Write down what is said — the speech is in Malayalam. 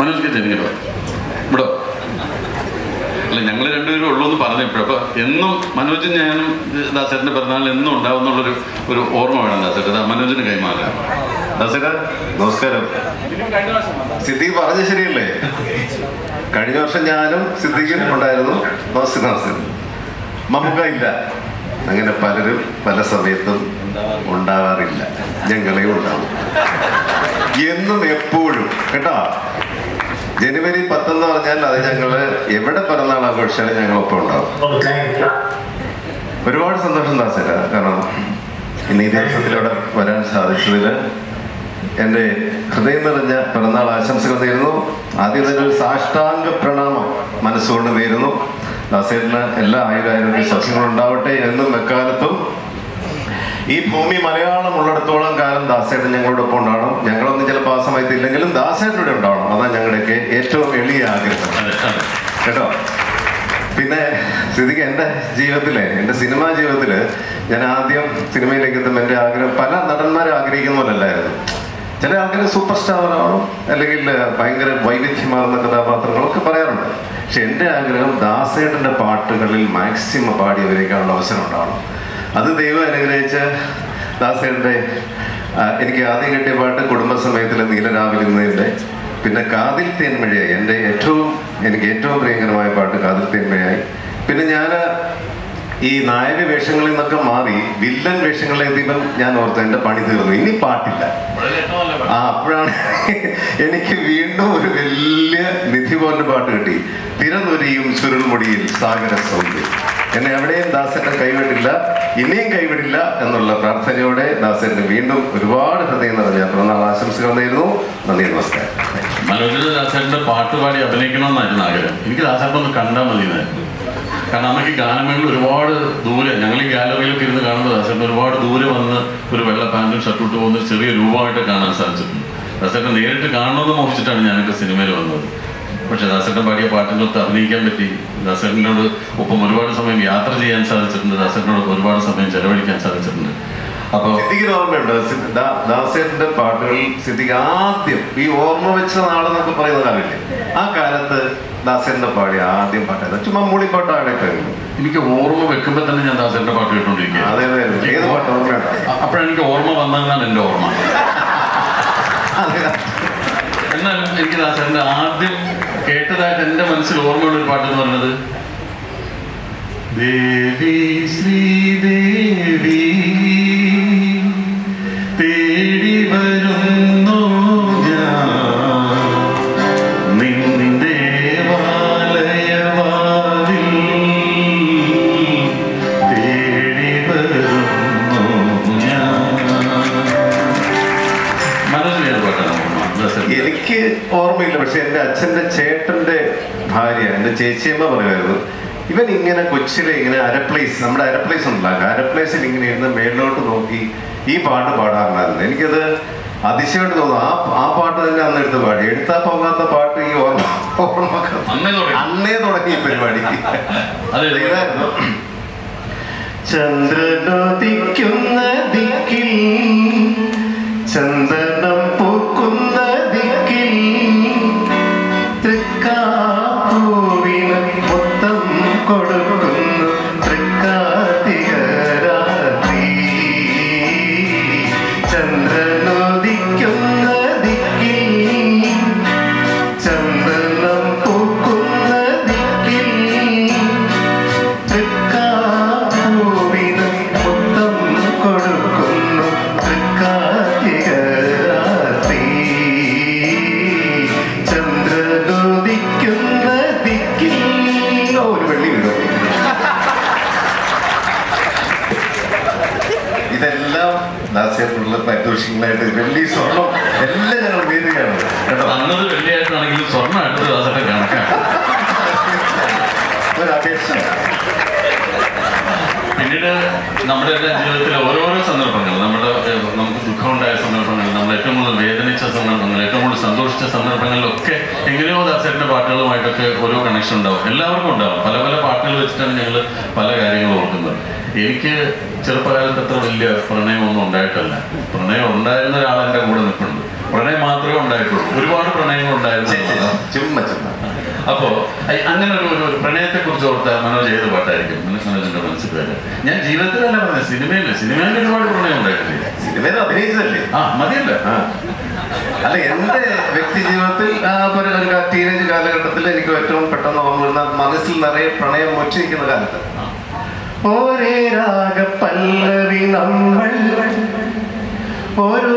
മനോജ് ജനിക്കട്ടോ ഇവിടോ. അല്ല ഞങ്ങൾ രണ്ടുപേരും ഉള്ളൂ എന്ന് പറഞ്ഞപ്പോഴും അപ്പൊ എന്നും മനോജും ഞാനും ദാസേട്ടന്റെ പിറന്നാളിൽ എന്നും ഉണ്ടാവും ഉണ്ടാവുന്നുള്ളൊരു ഒരു ഓർമ്മ വേണം ദാസേട്ട മനോജിന് കൈമാറാം. ദാസേട്ട നമസ്കാരം. സിദ്ധി പറഞ്ഞ ശരിയല്ലേ? കഴിഞ്ഞ വർഷം ഞാനും സിദ്ധിക്കും ഉണ്ടായിരുന്നു. നമസ്തേ നമസ്തേ മമ്മൂക്ക ഇല്ല. അങ്ങനെ പലരും പല സമയത്തും ഉണ്ടാവാറില്ല. ഞങ്ങളെ ഉണ്ടാവും. എന്നും എപ്പോഴും. കേട്ടോ? ജനുവരി പത്തെന്ന് പറഞ്ഞാൽ അത് ഞങ്ങൾ എവിടെ പിറന്നാൾ ആഘോഷിച്ചാലും ഞങ്ങളൊപ്പം ഉണ്ടാവും. ഒരുപാട് സന്തോഷം ദാസര കാരണം ഇന്ന് ഈ ദിവസത്തിലൂടെ വരാൻ സാധിച്ചതിൽ എന്റെ ഹൃദയം നിറഞ്ഞ പിറന്നാൾ ആശംസകൾ നേരുന്നു. ആദ്യം തന്നെ ഒരു സാഷ്ടാംഗ പ്രണാമം മനസ്സുകൊണ്ട് നേരുന്നു. ദാസേട്ടന് എല്ലാ ആയുരാരോഗ്യ സസ്യങ്ങളും ഉണ്ടാവട്ടെ എന്നും എക്കാലത്തും. ഈ ഭൂമി മലയാളം ഉള്ളിടത്തോളം കാലം ദാസേട്ടൻ ഞങ്ങളോടൊപ്പം ഉണ്ടാവണം. ഞങ്ങളൊന്നും ചിലപ്പോൾ ആ സമയത്ത് ഇല്ലെങ്കിലും ദാസേട്ടനോട് ഉണ്ടാവണം. അതാണ് ഞങ്ങളുടെയൊക്കെ ഏറ്റവും എളിയ ആഗ്രഹം. കേട്ടോ? പിന്നെ സ്ഥിതിക്ക് എന്റെ ജീവിതത്തിലെ എന്റെ സിനിമാ ജീവിതത്തിൽ ഞാൻ ആദ്യം സിനിമയിലേക്ക് എത്തുമ്പോൾ എന്റെ ആഗ്രഹം പല നടന്മാരും ആഗ്രഹിക്കുന്ന പോലല്ലായിരുന്നു. ചില ആൾക്കാർ സൂപ്പർ സ്റ്റാർ ആവണം അല്ലെങ്കിൽ ഭയങ്കര വൈവിധ്യമാർന്ന കഥാപാത്രങ്ങളൊക്കെ പറയാറുണ്ട്. പക്ഷെ എന്റെ ആഗ്രഹം ദാസേട്ടന്റെ പാട്ടുകളിൽ മാക്സിമം പാടി അഭിനയിക്കാനുള്ള അവസരം ഉണ്ടാവണം. അത് ദൈവം അനുഗ്രഹിച്ച ദാസേട്ടന്റെ എനിക്ക് ആദ്യം കിട്ടിയ പാട്ട് കുടുംബസമയത്തിലെ നീലരാവിലിന്നതിന്റെ പിന്നെ കാതിൽ തേന്മഴയായി എന്റെ ഏറ്റവും എനിക്ക് ഏറ്റവും പ്രിയങ്കരമായ പാട്ട് കാതിൽ തേന്മഴയായി പിന്നെ ഞാൻ ഈ നായക വേഷങ്ങളിൽ നിന്നൊക്കെ മാറി വില്ലൻ വേഷങ്ങളിൽ എത്തിയപ്പം ഞാൻ ഓർത്തു എന്റെ പണി തീർന്നു. ഇനി പാട്ടില്ല. ആ അപ്പോഴാണ് എനിക്ക് വീണ്ടും ഒരു വലിയ നിധി പോലെ പാട്ട് കിട്ടി. തിരനൊരിയും ചുരുൾമുടിയിൽ സാഗര സൗന്ദര്യം. എന്നെ എവിടെയും ദാസന്റെ കൈവിടില്ല ഇനിയും കൈവിടില്ല എന്നുള്ള പ്രാർത്ഥനയോടെ ദാസന്റെ വീണ്ടും ഒരുപാട് ഹൃദയം നിറഞ്ഞ പിറന്നാൾ ആശംസകൾ നേരുന്നു. നന്ദി നമസ്കാരം. മനോജിന് ദാസേട്ടന്റെ പാട്ട് പാടി അഭിനയിക്കണമെന്നായിരുന്നു ആഗ്രഹം. എനിക്ക് ദാസേട്ടൻ ഒന്ന് കണ്ടാൽ മതി കാരണം നമുക്ക് ഗാനമേളിൽ ഒരുപാട് ദൂരെ ഞങ്ങൾ ഈ ഗാലറിയിലൊക്കെ ഇരുന്ന് കാണുമ്പോൾ ദാസേട്ടൻ ഒരുപാട് ദൂരെ വന്ന് ഒരു വെള്ള പാന്റും ഷർട്ടും ഇട്ട് പോകുന്ന ചെറിയ രൂപമായിട്ട് കാണാൻ സാധിച്ചിട്ടുണ്ട്. ദാസേട്ടൻ നേരിട്ട് കാണണമെന്ന് മോഹിച്ചിട്ടാണ് ഞാനൊക്കെ സിനിമയിൽ വന്നത്. പക്ഷെ ദാസേട്ടൻ പാടിയ പാട്ടിനൊത്ത് അഭിനയിക്കാൻ പറ്റി. ദാസേട്ടനോട് ഒപ്പം ഒരുപാട് സമയം യാത്ര ചെയ്യാൻ സാധിച്ചിട്ടുണ്ട്. ദാസേട്ടനോട് ഒരുപാട് സമയം ചെലവഴിക്കാൻ സാധിച്ചിട്ടുണ്ട്. അപ്പോൾ സിദ്ദിഖിന് ഓർമ്മയുണ്ട്? ദാസേട്ടന്റെ പാട്ടുകളിൽ സിദ്ദിഖ് ആദ്യം ഈ ഓർമ്മ വെച്ച നാളെന്നൊക്കെ പറയുന്ന കാലമില്ലേ ആ കാലത്ത് ദാസേട്ടന്റെ പാടി ആദ്യം പാട്ടായിരുന്നു. ചുമ്മാ കഴിഞ്ഞു എനിക്ക് ഓർമ്മ വെക്കുമ്പോൾ തന്നെ ഞാൻ ദാസേട്ടന്റെ പാട്ട് കേട്ടോണ്ടിരിക്കുക അതെ. ഏത് പാട്ട്? ഓർമ്മയുണ്ടോ? അപ്പോഴെനിക്ക് ഓർമ്മ വന്നതെന്നാണ് എന്റെ ഓർമ്മ. എന്നാലും എനിക്ക് ദാസേട്ടന്റെ ആദ്യം കേട്ടതായിട്ട് എന്റെ മനസ്സിൽ ഓർമ്മയുള്ള ഒരു പാട്ട് എന്ന് പറഞ്ഞത് ദേവി ശ്രീദേവി എനിക്ക് ഓർമ്മയില്ല പക്ഷെ എന്റെ അച്ഛന്റെ ചേട്ടന്റെ ഭാര്യ എന്റെ ചേച്ചിയമ്മ പറയുമായിരുന്നു ഇവൻ ഇങ്ങനെ കൊച്ചിലെ ഇങ്ങനെ അരപ്ലേസ് നമ്മുടെ അരപ്ലേസ് ഉണ്ടാക്കുക അരപ്ലേസിൽ ഇങ്ങനെ ഇരുന്ന് മേളിലോട്ട് നോക്കി ഈ പാട്ട് പാടാറുണ്ടായിരുന്നു. എനിക്കത് അതിശയമായിട്ട് തോന്നുന്നു. ആ ആ പാട്ട് തന്നെ അന്ന് എടുത്ത് പാടി. എടുത്താൽ പോകാത്ത പാട്ട് ഈ ഓർമ്മ ഓർമ്മ അന്നേ തുടങ്ങി. ഈ പരിപാടി. അതെ ഇതായിരുന്നു ചന്ദ്രനോദിക്കുന്ന ദിക്കിൽ ചന്ദനം ദാസ്യത്തിനുള്ള പാരിതോഷികങ്ങളായിട്ട് വെള്ളി സ്വർണം. എല്ലാം ഞങ്ങൾ നേരുകയാണ് കേട്ടോ? അന്നത് വെള്ളിയായിട്ടാണെങ്കിലും സ്വർണം അടുത്ത ദിവസമായിട്ട് കണക്കാണ്. ഒരു അപേക്ഷ. പിന്നീട് നമ്മുടെ എല്ലാ ജീവിതത്തിലെ ഓരോരോ സന്ദർഭങ്ങൾ നമ്മുടെ ഏഹ്, നമുക്ക് ദുഃഖമുണ്ടായ സന്ദർഭങ്ങൾ നമ്മൾ ഏറ്റവും കൂടുതൽ വേദനിച്ച സന്ദർഭങ്ങൾ കൂടുതൽ സന്ദർഭങ്ങളിലൊക്കെ എങ്ങനെയോ ദാസേട്ടന്റെ പാട്ടുകളുമായിട്ടൊക്കെ ഓരോ കണക്ഷൻ ഉണ്ടാവും. എല്ലാവർക്കും ഉണ്ടാവും. പല പല പാട്ടുകൾ വെച്ചിട്ടാണ് ഞങ്ങൾ പല കാര്യങ്ങളും ഓർക്കുന്നത്. എനിക്ക് ചെറുപ്പകാലത്ത് അത്ര വലിയ പ്രണയമൊന്നും ഉണ്ടായിട്ടല്ല. പ്രണയം ഉണ്ടായിരുന്ന ഒരാൾ എന്റെ കൂടെ നിൽപ്പുണ്ട്. പ്രണയം മാത്രമേ ഉണ്ടായിട്ടുള്ളൂ. ഒരുപാട് പ്രണയങ്ങൾ ഉണ്ടായിരുന്നു ചുമ്മ ചുമ്മ അപ്പോ അങ്ങനെ ഒരു ഒരു പ്രണയത്തെ കുറിച്ച് ഓർത്ത മനോജ് ഏത് പാട്ടായിരിക്കും? മനസ്സ് മനോജിന്റെ മനസ്സിൽ വരെ. ഞാൻ ജീവിതത്തിലല്ല പറഞ്ഞത്. സിനിമയിൽ സിനിമയിൽ ഒരുപാട് പ്രണയം ഉണ്ടായിട്ടില്ല? സിനിമയിൽ അഭിനയിച്ചതല്ലേ? ആ മതിയല്ലേ. അല്ല എന്റെ വ്യക്തി ജീവിതത്തിൽ ഒരു ടീനേജ് കാലഘട്ടത്തിൽ എനിക്ക് ഏറ്റവും പെട്ടെന്ന് ഓർമ്മ വരുന്ന മനസ്സിൽ നിറയെ പ്രണയം മുറ്റി കാലത്ത്. ഒരേ രാഗ പല്ലവി നമ്മൾ ഒരു